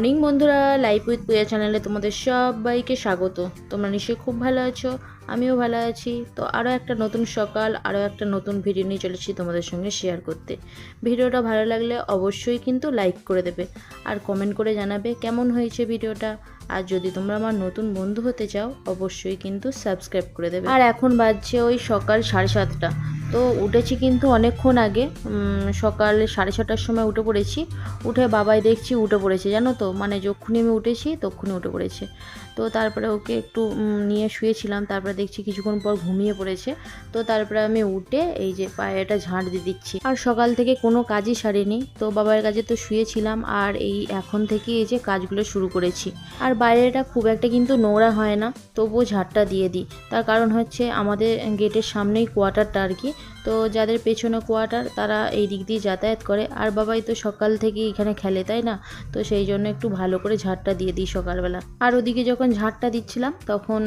Morning বন্ধুরা life with পূজা চ্যানেলে তোমাদের সবাইকে স্বাগত। তোমরা নিশ্চয়ই খুব ভালো আছো, আমিও ভালো আছি। তো আরও একটা নতুন সকাল আরও একটা নতুন ভিডিও নিয়ে চলেছি তোমাদের সঙ্গে শেয়ার করতে। ভিডিওটা ভালো লাগলে অবশ্যই কিন্তু লাইক করে দেবে আর কমেন্ট করে জানাবে কেমন হয়েছে ভিডিওটা। আর যদি তোমরা আমার নতুন বন্ধু হতে চাও, অবশ্যই কিন্তু সাবস্ক্রাইব করে দেবে। আর এখন বাজছে ওই সকাল সাড়ে সাতটা। তো উঠেছি কিন্তু অনেকক্ষণ আগে সকাল সাড়ে ছটার সময় উঠে পড়েছি। উঠে বাবাই দেখছি উঠে পড়েছে, জানো তো? মানে যখনই আমি উঠেছি তখনই উঠে পড়েছে। তো তারপরে ওকে একটু নিয়ে শুয়েছিলাম। তারপরে দেখছি কিছুক্ষণ পর ঘুমিয়ে পড়েছে। তো তারপরে আমি উঠে এই যে পায়েটা ঝাঁট দিয়ে দিচ্ছি। আর সকাল থেকে কোনো কাজই সারিনি। তো বাবার কাছে তো শুয়েছিলাম আর এই এখন থেকে এই যে কাজগুলো শুরু করেছি। আর বাইরেটা খুব একটা কিন্তু নোংরা হয় না। তবুও ঝাড়টা দিয়ে দিই। তার কারণ হচ্ছে আমাদের গেটের সামনেই কোয়ার্টারটা আর কি। তো যাদের পেছনে কোয়ার্টার তারা এই দিক দিয়ে যাতায়াত করে। আর বাবাই তো সকাল থেকে এখানে খেলে, তাই না? তো সেই জন্য একটু ভালো করে ঝাড়টা দিয়ে দিই সকালবেলা। আর ওদিকে যখন ঝাড়টা দিচ্ছিলাম, তখন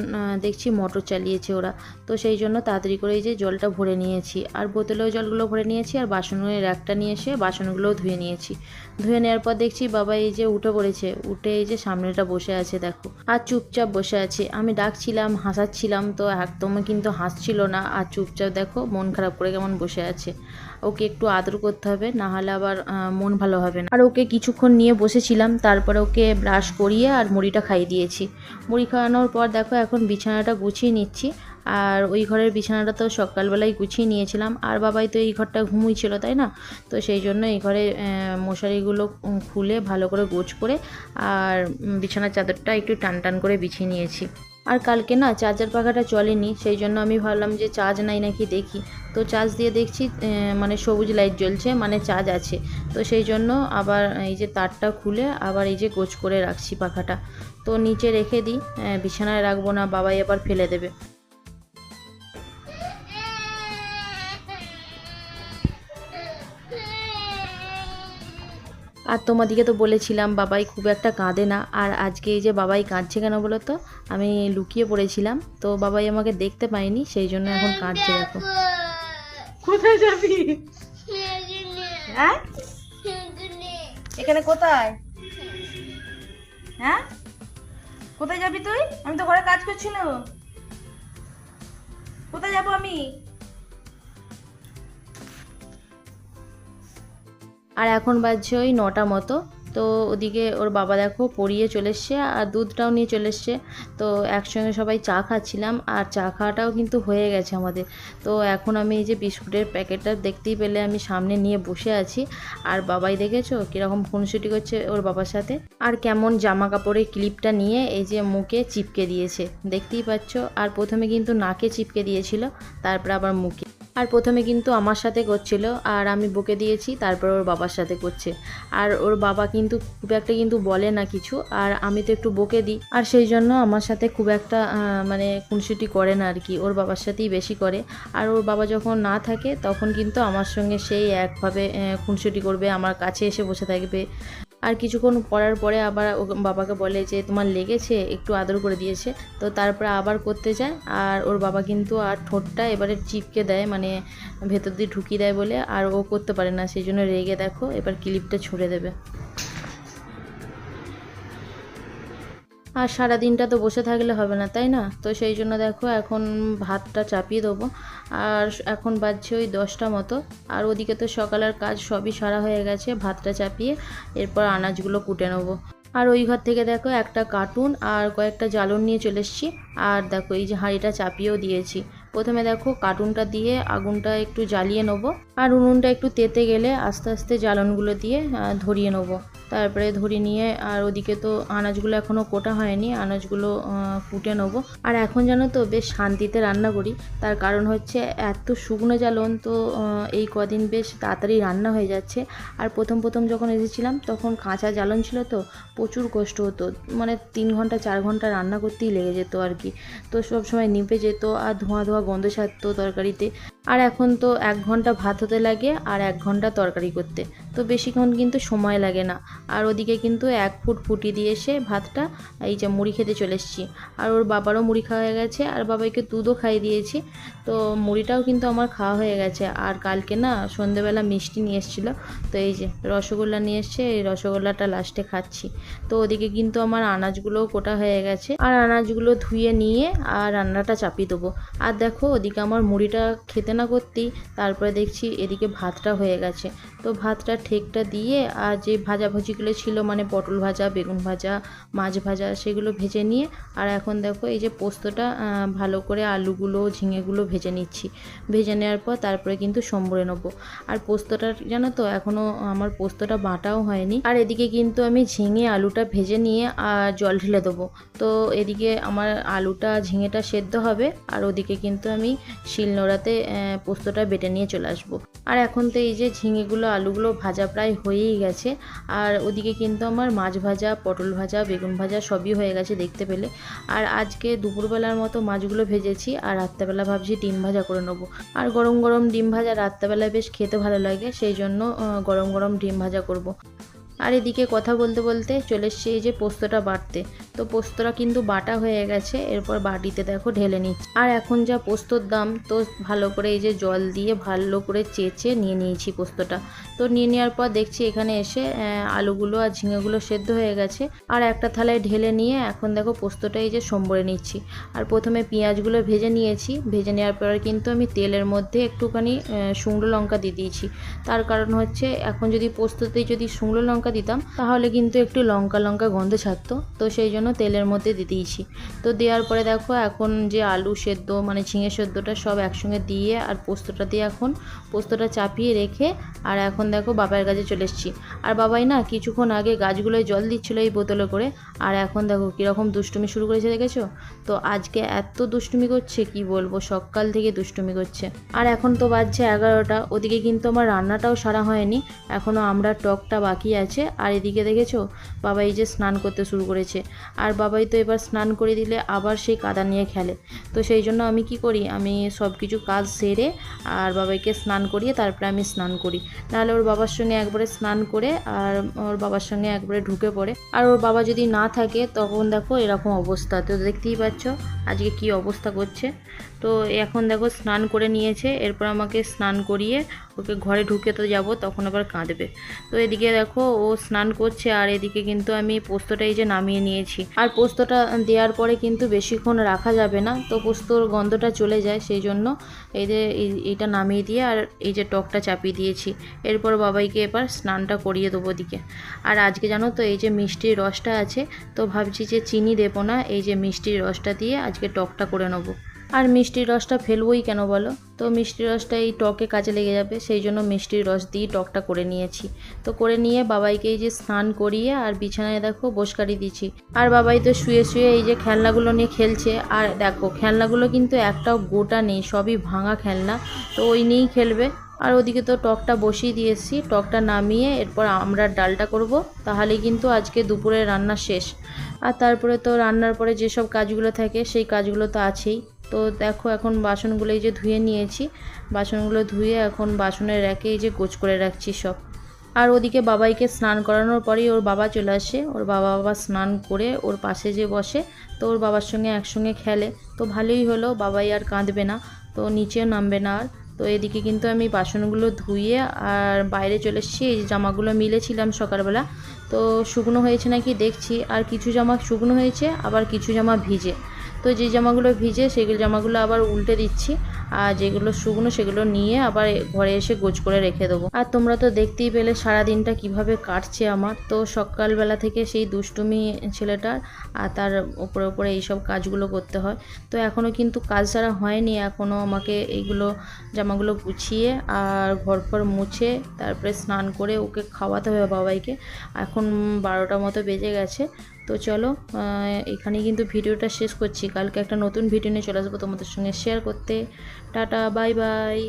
দেখছি মোটর চালিয়েছে ওরা। তো সেই জন্য তাড়াতাড়ি করে এই যে জলটা ভরে নিয়েছি। আর বোতলেও জলগুলো ভরে নিয়েছি, আর বাসনের একটা নিয়ে এসে বাসনগুলোও ধুয়ে নিয়েছি। ধুয়ে নেওয়ার পর দেখছি বাবা এই যে উঠে পড়েছে। উঠে এই যে সামনেটা বসে আছে, দেখো। আর চুপচাপ বসে আছে। আমি ডাকছিলাম, হাসাচ্ছিলাম, তো একদমই কিন্তু হাসছিল না। আর চুপচাপ দেখো, মন খারাপ করে কেমন বসে আছে। ওকে একটু আদর করতে হবে, না হলে আবার মন ভালো হবে না। আর ওকে কিছুক্ষণ নিয়ে বসেছিলাম, তারপরে ওকে ব্রাশ করিয়ে আর মুড়িটা খাইয়ে দিয়েছি। মুড়ি খাওয়ানোর পর দেখো এখন বিছানাটা গুছিয়ে নিচ্ছি। আর ওই ঘরের বিছানাটা তো সকালবেলায় গুছিয়ে নিয়েছিলাম। আর বাবাই তো এই ঘরটা ঘুমুই ছিল, তাই না? তো সেই জন্য এই ঘরে মশারিগুলো খুলে ভালো করে গোছ করে আর বিছানার চাদরটা একটু টান টান করে বিছিয়ে নিয়েছি। আর কালকে না চার্জার পাখাটা চলেনি, সেই জন্য আমি ভাবলাম যে চার্জ নাই নাকি দেখি। তো চার্জ দিয়ে দেখছি মানে সবুজ লাইট জ্বলছে মানে চার্জ আছে। তো সেই জন্য আবার এই যে তারটা খুলে আবার এই যে গোছ করে রাখছি পাখাটা। তো নিচে রেখে দিই বিছানায় রাখব না, বাবাই আবার ফেলে দেবে। আর তোমাদিকে তো বলেছিলাম, বাবাই খুব একটা কাঁদে না। আর আজকে এই যে বাবাই কাঁদছে কেন বলো তো? আমি লুকিয়ে পড়েছিলাম, তো বাবাই আমাকে দেখতে পায়নি, সেই জন্য এখন কাঁদছে, দেখো। কোথায় যাবি? হ্যাঁ? এখানে কোথায়? হ্যাঁ? কোথায় যাবি তুই? আমি তো ঘরে কাজ করছি না। কোথায় যাব আমি? আর এখন বাজছে ওই নটা মতো। তো ওদিকে ওর বাবা দেখো পড়িয়ে চলে এসছে আর দুধটাও নিয়ে চলে এসছে। তো একসঙ্গে সবাই চা খাচ্ছিলাম আর চা খাওয়াটাও কিন্তু হয়ে গেছে আমাদের। তো এখন আমি এই যে বিস্কুটের প্যাকেটটা দেখতেই পেলে আমি সামনে নিয়ে বসে আছি। আর বাবাই দেখেছ কীরকম খুনসুটি করছে ওর বাবার সাথে? আর কেমন জামা কাপড়ের ক্লিপটা নিয়ে এই যে মুখে চিপকে দিয়েছে। দেখতেই পাচ্ছ, আর প্রথমে কিন্তু নাকে চিপকে দিয়েছিল, তারপর আবার মুখে। আর প্রথমে কিন্তু আমার সাথে করছিল, আর আমি বকে দিয়েছি, তারপর ওর বাবার সাথে করছে। আর ওর বাবা কিন্তু খুব একটা কিন্তু বলে না কিছু, আর আমি তো একটু বকে দিই। আর সেই জন্য আমার সাথে খুব একটা মানে খুনসুটি করে না আর কি, ওর বাবার সাথেই বেশি করে। আর ওর বাবা যখন না থাকে, তখন কিন্তু আমার সঙ্গে সেই একভাবে খুনসুটি করবে, আমার কাছে এসে বসে থাকবে। আর কিছুক্ষণ পড়ার পরে আবার ও বাবাকে বলে যে, তোমার লেগেছে, একটু আদর করে দিয়েছে। তো তারপরে আবার করতে যায়। আর ওর বাবা কিন্তু আর ঠোঁটটা এবারে চিপকে দেয় মানে ভেতর দিয়ে ঢুকিয়ে দেয় বলে। আর ও করতে পারে না, সেই জন্য রেগে দেখো, এবার ক্লিপটা ছুঁড়ে দেবে। আর সারা দিনটা তো বসে থাকলে হবে না, তাই না? তো সেই জন্য দেখো এখন ভাতটা চাপিয়ে দেবো। আর এখন বাজছে ওই দশটা মতো। আর ওদিকে তো সকালের কাজ সবই সারা হয়ে গেছে, ভাতটা চাপিয়ে এরপর আনাজগুলো কুটে নেব। আর ওই ঘর থেকে দেখো একটা কার্টুন আর কয়েকটা জ্বালন নিয়ে চলে এসেছি। আর দেখো এই যে হাঁড়িটা চাপিয়েও দিয়েছি। প্রথমে দেখো কার্টুনটা দিয়ে আগুনটা একটু জ্বালিয়ে নেব। আর উনুনটা একটু তেতে গেলে আস্তে আস্তে জ্বালনগুলো দিয়ে ধরিয়ে নেব। তারপরে ধরে নিয়ে, আর ওদিকে তো আনাজগুলো এখনও কোটা হয়নি, আনাজগুলো কুটে নেব। আর এখন জানো তো, বেশ শান্তিতে রান্না করি। তার কারণ হচ্ছে, এত শুকনো জ্বালন তো এই কদিন বেশ তাড়াতাড়ি রান্না হয়ে যাচ্ছে। আর প্রথম প্রথম যখন এসেছিলাম, তখন কাঁচা জ্বালন ছিল তো, প্রচুর কষ্ট হতো। মানে তিন ঘণ্টা, চার ঘণ্টা রান্না করতেই লেগে যেত আর কি। তো সব সময় নিভে যেত, আর ধোঁয়া ধোঁয়া গন্ধ ছাড়তো তরকারিতে। আর এখন তো এক ঘণ্টা ভাত হতে লাগে আর এক ঘণ্টা তরকারি করতে। তো বেশিক্ষণ কিন্তু সময় লাগে না। আর ওদিকে কিন্তু এক ফুট ফুটি দিয়ে এসে ভাতটা এই যে মুড়ি খেতে চলে এসেছি। আর ওর বাবারও মুড়ি খাওয়া হয়ে গেছে আর বাবাইকে দুধও খাইয়ে দিয়েছি। তো মুড়িটাও কিন্তু আমার খাওয়া হয়ে গেছে। আর কালকে না সন্ধেবেলা মিষ্টি নিয়ে এসেছিল। তো এই যে রসগোল্লা নিয়ে এসছে, এই রসগোল্লাটা লাস্টে খাচ্ছি। তো ওদিকে কিন্তু আমার আনাজগুলোও কোটা হয়ে গেছে। আর আনাজগুলো ধুয়ে নিয়ে আর রান্নাটা চাপিয়ে দেবো। আর দেখো ওদিকে আমার মুড়িটা খেতে না করতেই তারপরে দেখছি এদিকে ভাতটা হয়ে গেছে। তো ভাতটা ঠেকটা দিয়ে আর যে ভাজাভুজিগুলো ছিল মানে পটল ভাজা, বেগুন ভাজা, মাছ ভাজা, সেগুলো ভেজে নিয়ে আর এখন দেখো এই যে পোস্তটা ভালো করে আলুগুলো, ঝিঙেগুলো ভেজে নিচ্ছি। ভেজে নেওয়ার পর তারপরে কিন্তু সম্বরে নেব। আর পোস্তটা জানো তো এখনও আমার পোস্তটা বাঁটাও হয়নি। আর এদিকে কিন্তু আমি ঝিঙে আলুটা ভেজে নিয়ে আর জল ঢেলে দেবো। তো এদিকে আমার আলুটা, ঝিঙেটা সেদ্ধ হবে। আর ওদিকে কিন্তু আমি শিলনোড়াতে পোস্তটা বেটে নিয়ে চলে আসব। আর এখন তো এই যে ঝিঙেগুলো, আলুগুলো ভাজা প্রায় হয়েই গেছে। আর ওদিকে কিন্তু আমার মাছ ভাজা, পটল ভাজা, বেগুন ভাজা সবই হয়ে গেছে দেখতে পেলে। আর আজকে দুপুরবেলার মতো মাছগুলো ভেজেছি আর রাত্রেবেলা ভাবছি ডিম ভাজা করে নেব। আর গরম গরম ডিম ভাজা রাত্রেবেলায় বেশ খেতে ভালো লাগে, সেই জন্য গরম গরম ডিম ভাজা করব। আর এদিকে কথা বলতে বলতে চলে এসছে এই যে পোস্তটা বাটতে। তো পোস্তটা কিন্তু বাটা হয়ে গেছে, এরপর বাটিতে দেখো ঢেলে নিচ্ছি। আর এখন যা পোস্তর দাম, তো ভালো করে এই যে জল দিয়ে ভালো করে চেঁচে নিয়ে নিয়েছি পোস্তটা। তো নিয়ে নেওয়ার পর দেখছি এখানে এসে আলুগুলো আর ঝিঙেগুলো সেদ্ধ হয়ে গেছে। আর একটা থালায় ঢেলে নিয়ে এখন দেখো পোস্তটা এই যে সম্বরে নিচ্ছি। আর প্রথমে পেঁয়াজগুলো ভেজে নিয়েছি। ভেজে নেওয়ার পর কিন্তু আমি তেলের মধ্যে একটুখানি শুকনো লঙ্কা দিয়ে দিয়েছি। তার কারণ হচ্ছে এখন যদি পোস্ততে যদি শুকনো লঙ্কা দিতাম, তাহলে কিন্তু একটু লঙ্কা লঙ্কা গন্ধ ছাড়তো। তো সেই জন্য তেলের মধ্যে দিয়ে দিয়েছি তো দেওয়ার পরে দেখো, এখন যে আলু সেদ্ধ মানে ঝিঙে সেদ্ধটা সব একসঙ্গে দিয়ে আর পোস্তটা দিয়ে এখন পোস্তটা চাপিয়ে রেখে আর এখন দেখো বাবার কাছে চলে এসেছি। আর বাবাই না কিছুক্ষণ আগে গাছগুলোয় জল দিচ্ছিল এই বোতলে করে। আর এখন দেখো কীরকম দুষ্টুমি শুরু করেছে দেখেছ? তো আজকে এত দুষ্টুমি করছে, কি বলব? সকাল থেকে দুষ্টুমি করছে। আর এখন তো বাজছে এগারোটা। ওদিকে কিন্তু আমার রান্নাটাও সারা হয়নি। এখনও আমরা টকটা বাকি আছে। আর এদিকে দেখেছ? বাবাই যে স্নান করতে শুরু করেছে। আর বাবাই তো এবার স্নান করে দিলে আবার সেই কাদা নিয়ে খেলে। তো সেই জন্য আমি কি করি? আমি সব কিছু কাজ সেরে আর বাবাইকে স্নান করিয়ে তারপরে আমি স্নান করি। নাহলে ওর বাবার সঙ্গে একবারে স্নান করে আর ওর বাবার সঙ্গে একবারে ঢুকে পড়ে। আর ওর বাবা যদি না থাকে, তখন দেখো এরকম অবস্থা। তো দেখতেই পাচ্ছ আজকে কি অবস্থা করছে। তো এখন দেখো স্নান করে নিয়েছে, এরপর আমাকে স্নান করিয়ে ওকে ঘরে ঢুকে তো যাব, তখন আবার কাঁদবে। তো এদিকে দেখো ও স্নান করছে, আর এদিকে কিন্তু আমি পোস্তটা এই যে নামিয়ে নিয়েছি। আর পোস্তটা দেওয়ার পরে কিন্তু বেশিক্ষণ রাখা যাবে না, তো পোস্তর গন্ধটা চলে যায়, সেই জন্য এই যে এই- এইটা নামিয়ে দিয়ে আর এই যে টকটা চাপিয়ে দিয়েছি। এরপর বাবাইকে এবার স্নানটা করিয়ে দেবো দিকে আর আজকে জানো তো এই যে মিষ্টির রসটা আছে, তো ভাবছি যে চিনি দেবো না, এই যে মিষ্টির রসটা দিয়ে আজকে টকটা করে নেব। আর মিষ্টির রসটা ফেলবোই কেন বলো? তো মিষ্টির রসটা এই টকে কাজে লেগে যাবে, সেই জন্য মিষ্টির রস দিয়ে টকটা করে নিয়েছি। তো করে নিয়ে বাবাইকে এই যে স্নান করিয়ে আর বিছানায় দেখো বসকারি দিচ্ছি। আর বাবাই তো শুয়ে শুয়ে এই যে খেলনাগুলো নিয়ে খেলছে, আর দেখো খেলনাগুলো কিন্তু একটাও গোটা নেই, সবই ভাঙা খেলনা, তো ওই নিয়েই খেলবে। আর ওদিকে তো টকটা বসিয়ে দিয়েছি, টকটা নামিয়ে এরপর আমরা ডালটা করব। তাহলে কিন্তু আজকে দুপুরে রান্না শেষ। আর তারপরে তো রান্নার পরে যেসব কাজগুলো থাকে, সেই কাজগুলো তো আছেই। তো দেখো এখন বাসনগুলো এই যে ধুয়ে নিয়েছি। বাসনগুলো ধুয়ে এখন বাসনের র্যাকে এই যে গোছ করে রাখছি সব। আর ওদিকে বাবাইকে স্নান করানোর পরেই ওর বাবা চলে আসে। ওর বাবা বাবা স্নান করে ওর পাশে যে বসে, তো ওর বাবার সঙ্গে একসঙ্গে খেলে। তো ভালোই হলো, বাবাই আর কাঁদবে না। তো নিচেও নামবে না আর। তো এদিকে কিন্তু আমি বাসনগুলো ধুয়ে আর বাইরে চলে এসেছি। এই জামাগুলো মিলেছিলাম সকালবেলা। তো শুকনো হয়েছে নাকি দেখছি। আর কিছু জামা শুকনো হয়েছে, আবার কিছু জামা ভিজে। তো যে জামাগুলো ভিজে সেগুলো জামাগুলো আবার উল্টে দিচ্ছি। আর যেগুলো শুকনো সেগুলো নিয়ে আবার ঘরে এসে গোছ করে রেখে দেবো। আর তোমরা তো দেখতেই পেলে সারা দিনটা কীভাবে কাটছে আমার। তো সকালবেলা থেকে সেই দুষ্টুমি ছেলেটার আর তার ওপরে ওপরে এইসব কাজগুলো করতে হয়। তো এখনও কিন্তু কাজ সারা হয়নি। এখনও আমাকে এইগুলো জামাগুলো গুছিয়ে আর ঘর ফর মুছে তারপরে স্নান করে ওকে খাওয়াতে হবে বাবাইকে। এখন বারোটা মতো বেজে গেছে। তো চলো এখানে কিন্তু ভিডিওটা শেষ করছি। কালকে একটা নতুন ভিডিও নিয়ে চলে আসব তোমাদের সঙ্গে শেয়ার করতে। Tata bye bye